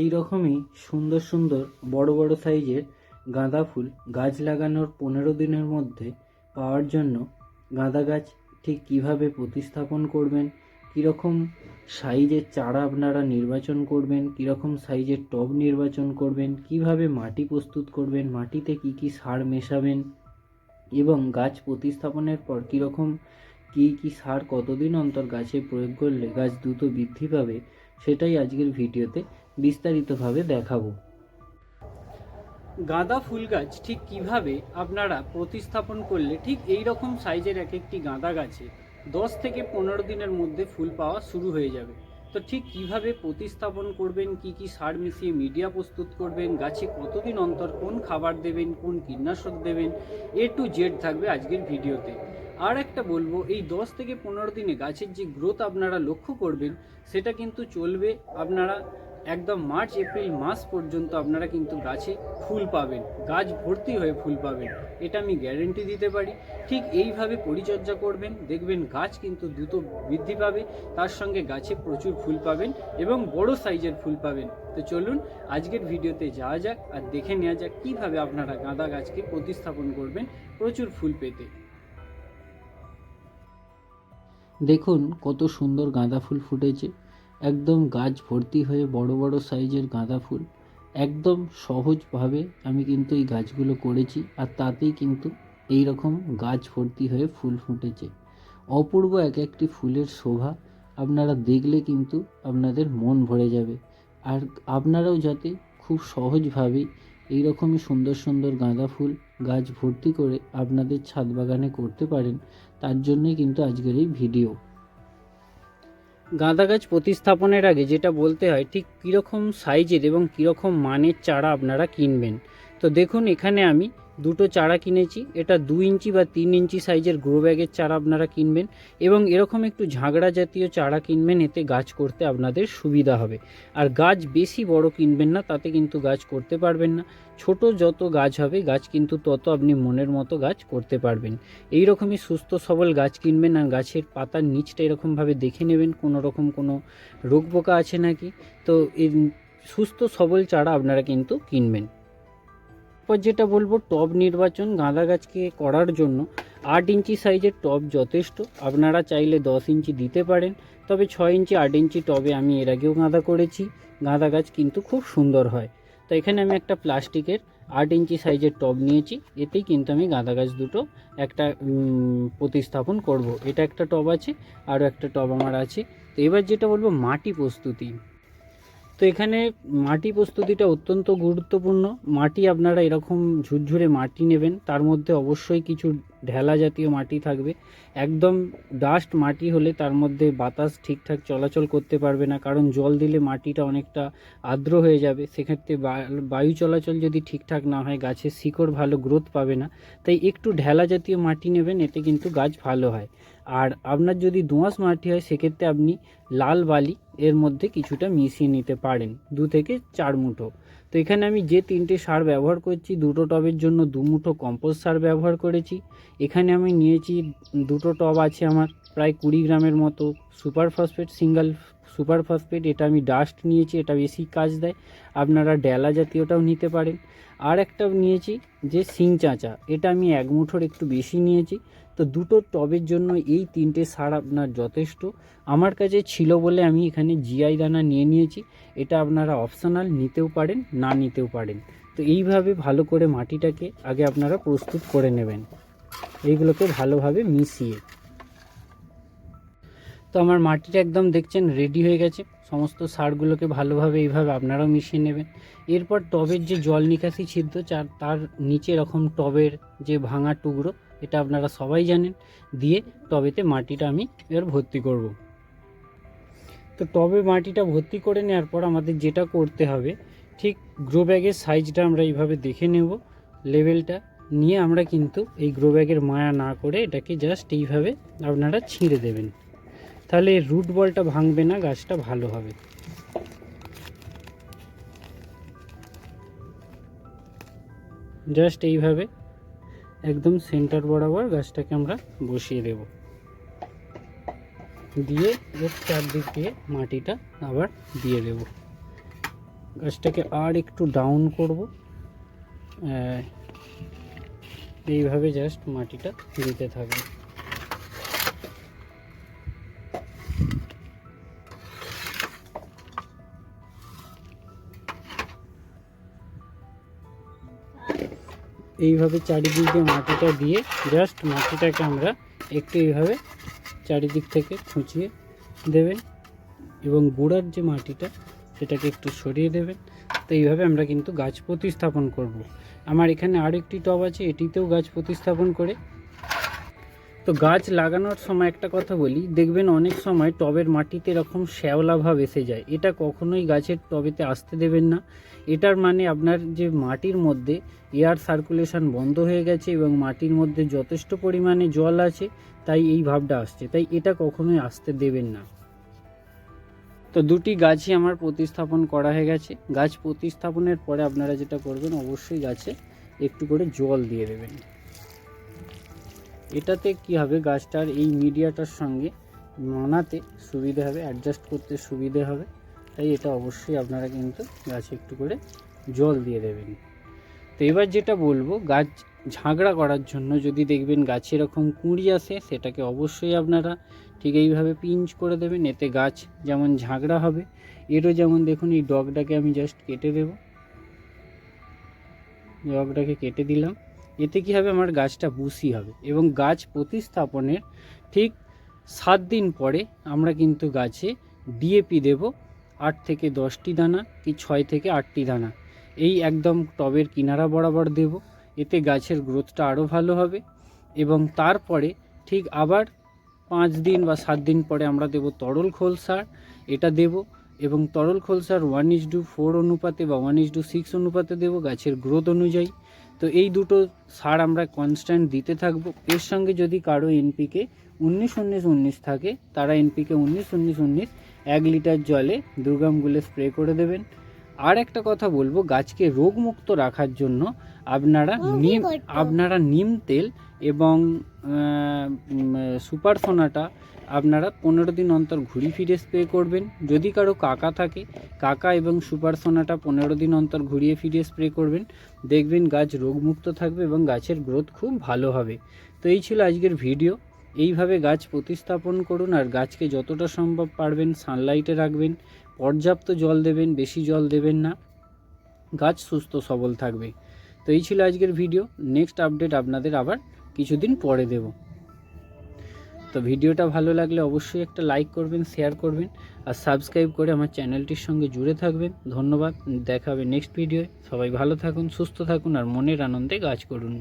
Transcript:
এই রকমই সুন্দর সুন্দর বড় বড় সাইজের গাঁদা ফুল গাছ লাগানোর পনেরো দিনের মধ্যে পাওয়ার জন্য গাঁদা গাছ ঠিক কীভাবে প্রতিস্থাপন করবেন, কীরকম সাইজের চারা আপনারা নির্বাচন করবেন, কীরকম সাইজের টব নির্বাচন করবেন, কীভাবে মাটি প্রস্তুত করবেন, মাটিতে কি কি সার মেশাবেন এবং গাছ প্রতিস্থাপনের পর কীরকম কী কী সার কতদিন অন্তর গাছে প্রয়োগ করলে গাছ দ্রুত বৃদ্ধি পাবে, সেটাই আজকের ভিডিওতে বিস্তারিতভাবে দেখাবো। গাঁদা ফুল গাছ ঠিক কীভাবে আপনারা প্রতিস্থাপন করলে ঠিক এই রকম সাইজের এক একটি গাঁদা গাছে দশ থেকে পনেরো দিনের মধ্যে ফুল পাওয়া শুরু হয়ে যাবে। তো ঠিক কীভাবে প্রতিস্থাপন করবেন, কি কি সার মিশিয়ে মিডিয়া প্রস্তুত করবেন, গাছে কতদিন অন্তর কোন খাবার দেবেন, কোন কীটনাশক দেবেন, এ টু জেড থাকবে আজকের ভিডিওতে। আর একটা বলব, এই দশ থেকে পনেরো দিনে গাছের যে গ্রোথ আপনারা লক্ষ্য করবেন, সেটা কিন্তু চলবে আপনারা একদম মার্চ, এপ্রিল মাস পর্যন্ত আপনারা কিন্তু গাছে ফুল পাবেন, গাছ ভর্তি হয়ে ফুল পাবেন, এটা আমি গ্যারেন্টি দিতে পারি। ঠিক এইভাবে পরিচর্যা করবেন, দেখবেন গাছ কিন্তু দ্রুত বৃদ্ধি পাবে, তার সঙ্গে গাছে প্রচুর ফুল পাবেন এবং বড় সাইজের ফুল পাবেন। তো চলুন, আজকের ভিডিওতে যাওয়া যাক আর দেখে নেওয়া যাক কীভাবে আপনারা গাঁদা গাছকে প্রতিস্থাপন করবেন প্রচুর ফুল পেতে। দেখুন, কত সুন্দর গাঁদা ফুল ফুটেছে। একদম গাছ ভর্তি হয়ে বড় বড় সাইজের গাঁদা ফুল। একদম সহজভাবে আমি কিন্তু এই গাছগুলো করেছি আর তাতেই কিন্তু এই রকম গাছ ভর্তি হয়ে ফুল ফুটেছে। অপূর্ব এক একটি ফুলের শোভা আপনারা দেখলে কিন্তু আপনাদের মন ভরে যাবে। আর আপনারাও যাতে খুব সহজভাবেই এই রকমই সুন্দর সুন্দর গাঁদা ফুল গাছ ভর্তি করে আপনাদের ছাদ বাগানে করতে পারেন, তার জন্যই কিন্তু আজকের এই ভিডিও। গাঁদা গাছ প্রতিস্থাপনের আগে যেটা বলতে হয়, ঠিক কীরকম সাইজের এবং কীরকম মানের চারা আপনারা কিনবেন। তো দেখুন, এখানে আমি দুটো চারা কিনেছি। এটা দু ইঞ্চি বা তিন ইঞ্চি সাইজের গ্রো ব্যাগের চারা আপনারা কিনবেন এবং এরকম একটু ঝাগড়া জাতীয় চারা কিনবেন, এতে গাছ করতে আপনাদের সুবিধা হবে। আর গাছ বেশি বড় কিনবেন না, তাতে কিন্তু গাছ করতে পারবেন না। ছোট যত গাছ হবে, গাছ কিন্তু তত আপনি মনের মতো গাছ করতে পারবেন। এই রকমই সুস্থ সবল গাছ কিনবেন আর গাছের পাতার নিচটা এরকমভাবে দেখে নেবেন কোনো রকম কোনো রোগ পোকা আছে নাকি। তো সুস্থ সবল চারা আপনারা কিন্তু কিনবেন। এরপর যেটা বলব টব নির্বাচন গাঁদা গাছকে করার জন্য আট ইঞ্চি সাইজের টব যথেষ্ট। আপনারা চাইলে দশ ইঞ্চি দিতে পারেন, তবে ছয় ইঞ্চি, আট ইঞ্চি টবে আমি এর আগেও গাঁদা করেছি। গাঁদা গাছ কিন্তু খুব সুন্দর হয়। তো এখানে আমি একটা প্লাস্টিকের আট ইঞ্চি সাইজের টব নিয়েছি। এতেই কিন্তু আমি গাঁদা গাছ দুটো একটা প্রতিস্থাপন করব। এটা একটা টব আছে, আরও একটা টব আমার আছে। তো এবার যেটা বলব, মাটি প্রস্তুতি। তো এখানে মাটি প্রস্তুতিটা অত্যন্ত গুরুত্বপূর্ণ। মাটি আপনারা এরকম ঝুরঝুরে মাটি নেবেন, তার মধ্যে অবশ্যই কিছু ঢেলা জাতীয় মাটি থাকবে। একদম ডাস্ট মাটি হলে তার মধ্যে বাতাস ঠিকঠাক চলাচল করতে পারবে না, কারণ জল দিলে মাটিটা অনেকটা আর্দ্র হয়ে যাবে। সেক্ষেত্রে বায়ু চলাচল যদি ঠিকঠাক না হয়, গাছের শিকড় ভালো গ্রোথ পাবে না। তাই একটু ঢেলা জাতীয় মাটি নেবেন, এতে কিন্তু গাছ ভালো হয়। আর আপনার যদি দোঁয়াশ মাটি হয়, সেক্ষেত্রে আপনি লাল বালি এর মধ্যে কিছুটা মিশিয়ে নিতে পারেন, দু থেকে চার মুঠো। তো এখানে আমি যে তিনটে সার ব্যবহার করছি, দুটো টবের জন্য দু মুঠো কম্পোস্ট সার ব্যবহার করেছি। এখানে আমি নিয়েছি, দুটো টব আছে আমার, প্রায় কুড়ি গ্রামের মতো, super phosphate, single super phosphate, এটা আমি ডাস্ট নিয়েছি, এটা বেশি কাজ দেয়। আপনারা ডেলা জাতীয়টাও নিতে পারেন। আর একটা নিয়েছি যে সিং চাঁচা, এটা আমি এক মুঠোর একটু বেশি নিয়েছি। তো দুটো টবের জন্য এই তিনটে সার আপনার যথেষ্ট। আমার কাছে ছিল বলে আমি এখানে জিআই দানা নিয়ে নিয়েছি। এটা আপনারা অপশনাল নিতেও পারেন, না নিতেও পারেন। তো এইভাবে ভালো করে মাটিটাকে আগে আপনারা প্রস্তুত করে নেবেন। এইগুলোকে ভালোভাবে মিশিয়ে। তো আমার মাটিটা একদম দেখছেন রেডি হয়ে গেছে। সমস্ত সারগুলোকে ভালোভাবে এইভাবে আপনারাও মিশিয়ে নেবেন। এরপর টবের যে জল নিকাশি ছিদ্র, চার তার নিচে এরকম টবের যে ভাঙা টুকরো, এটা আপনারা সবাই জানেন। দিয়ে টবেতে মাটিটা আমি এবার ভর্তি করব। তো টবে মাটিটা ভর্তি করে নেওয়ার পর আমাদের যেটা করতে হবে, ঠিক গ্রো ব্যাগের সাইজটা আমরা এইভাবে দেখে নেব। লেভেলটা নিয়ে আমরা কিন্তু এই গ্রো ব্যাগের মায়া না করে এটাকে জাস্ট এইভাবে আপনারা ছিঁড়ে দেবেন। তাহলে রুট বলটা ভাঙবে না গাছটা ভালো হবে। জাস্ট এইভাবে একদম সেন্টার বরাবর গাছটাকে আমরা বসিয়ে দেব। দিয়ে এর চারদিক দিয়ে মাটিটা আবার দিয়ে দেব। গাছটাকে আর একটু ডাউন করব। আহ, এইভাবে জাস্ট মাটিটা দিতে থাকবে। এইভাবে চারিদিক দিয়ে মাটিটা দিয়ে জাস্ট মাটিটাকে আমরা একটু এইভাবে চারিদিক থেকে খুঁচিয়ে দেবেন এবং গোড়ার যে মাটিটা, সেটাকে একটু সরিয়ে দেবেন তো এইভাবে আমরা কিন্তু গাছ প্রতিস্থাপন করব। আমার এখানে আরেকটি টব আছে, এটিতেও গাছ প্রতিস্থাপন করে তো গাছ লাগানোর সময় একটা কথা বলি, দেখবেন অনেক সময় টবের মাটিতে এরকম শ্যাওলা ভাব এসে যায়। এটা কখনোই গাছের টবেতে আসতে দেবেন না। এটার মানে আপনার যে মাটির মধ্যে এয়ার সার্কুলেশন বন্ধ হয়ে গেছে এবং মাটির মধ্যে যথেষ্ট পরিমাণে জল আছে, তাই এই ভাবটা আসছে। তাই এটা কখনোই আসতে দেবেন না। তো দুটি গাছই আমার প্রতিস্থাপন করা হয়ে গেছে। গাছ প্রতিস্থাপনের পরে আপনারা যেটা করবেন, অবশ্যই গাছে একটু করে জল দিয়ে দেবেন। এটাতে কি হবে গাছটার এই মিডিয়াটার সঙ্গে মানাতে সুবিধে হবে অ্যাডজাস্ট করতে সুবিধে হবে। তাই এটা অবশ্যই আপনারা কিন্তু গাছে একটু করে জল দিয়ে দেবেন। তো এবার যেটা বলব, গাছ ঝাগড়া করার জন্য যদি দেখবেন গাছে এরকম কুঁড়ি আসে সেটাকে অবশ্যই আপনারা ঠিক এইভাবে পিঞ্চ করে দেবেন। এতে গাছ যেমন ঝাগড়া হবে, এরও যেমন দেখুন এই ডগটাকে আমি জাস্ট কেটে দেব। ডগটাকে কেটে দিলাম। এতে কি হবে? আমার গাছটা বুসি হবে। এবং গাছ প্রতিস্থাপনের ঠিক সাত দিন পরে আমরা কিন্তু গাছে ডিএপি দেব। আট থেকে দশটি দানা কি ছয় থেকে আটটি দানা। এই একদম টবের কিনারা বরাবর দেব। এতে গাছের গ্রোথটা আরও ভালো হবে। এবং তারপরে ঠিক আবার পাঁচ দিন বা সাত দিন পরে আমরা দেব তরল খোল সার। এটা দেব। এবং তরল খোল সার ওয়ান ইস টু ফোর অনুপাতে বা ওয়ান ইস টু সিক্স অনুপাতে দেব গাছের গ্রোথ অনুযায়ী। তো এই দুটো সার আমরা কনস্ট্যান্ট দিতে থাকব। এর সঙ্গে যদি কারও এনপিকে উনিশ উনিশ উনিশ থাকে তারা এনপিকে উনিশ উনিশ উনিশ এক লিটার জলে দুর্গাম গুলে স্প্রে করে দেবেন। আর একটা কথা বলব গাছকে রোগমুক্ত রাখার জন্য আপনারা নিম আপনারা নিম তেল এবং সুপার সোনাটা আপনারা পনেরো দিন অন্তর ঘুরি ফিরে স্প্রে করবেন। যদি কারও কাকা থাকে, কাকা এবং সুপার সোনাটা পনেরো দিন অন্তর ঘুরিয়ে ফিরিয়ে স্প্রে করবেন। দেখবেন গাছ রোগমুক্ত থাকবে এবং গাছের গ্রোথ খুব ভালো হবে। তো এই ছিল আজকের ভিডিও। এইভাবে গাছ প্রতিস্থাপন করুন আর গাছকে যতটা সম্ভব পারবেন সানলাইটে রাখবেন। পর্যাপ্ত জল দেবেন, বেশি জল দেবেন না। গাছ সুস্থ সবল থাকবে। তো এই ছিল আজকের ভিডিও। নেক্সট আপডেট আপনাদের আবার কিছুদিন পরে দেব। তো ভিডিওটা ভালো লাগলে অবশ্যই একটা লাইক করবেন শেয়ার করবেন আর সাবস্ক্রাইব করে আমার চ্যানেলটির সঙ্গে জুড়ে থাকবেন। ধন্যবাদ, দেখা হবে নেক্সট ভিডিওয় সবাই ভালো থাকুন, সুস্থ থাকুন আর মনের আনন্দে কাজ করুন।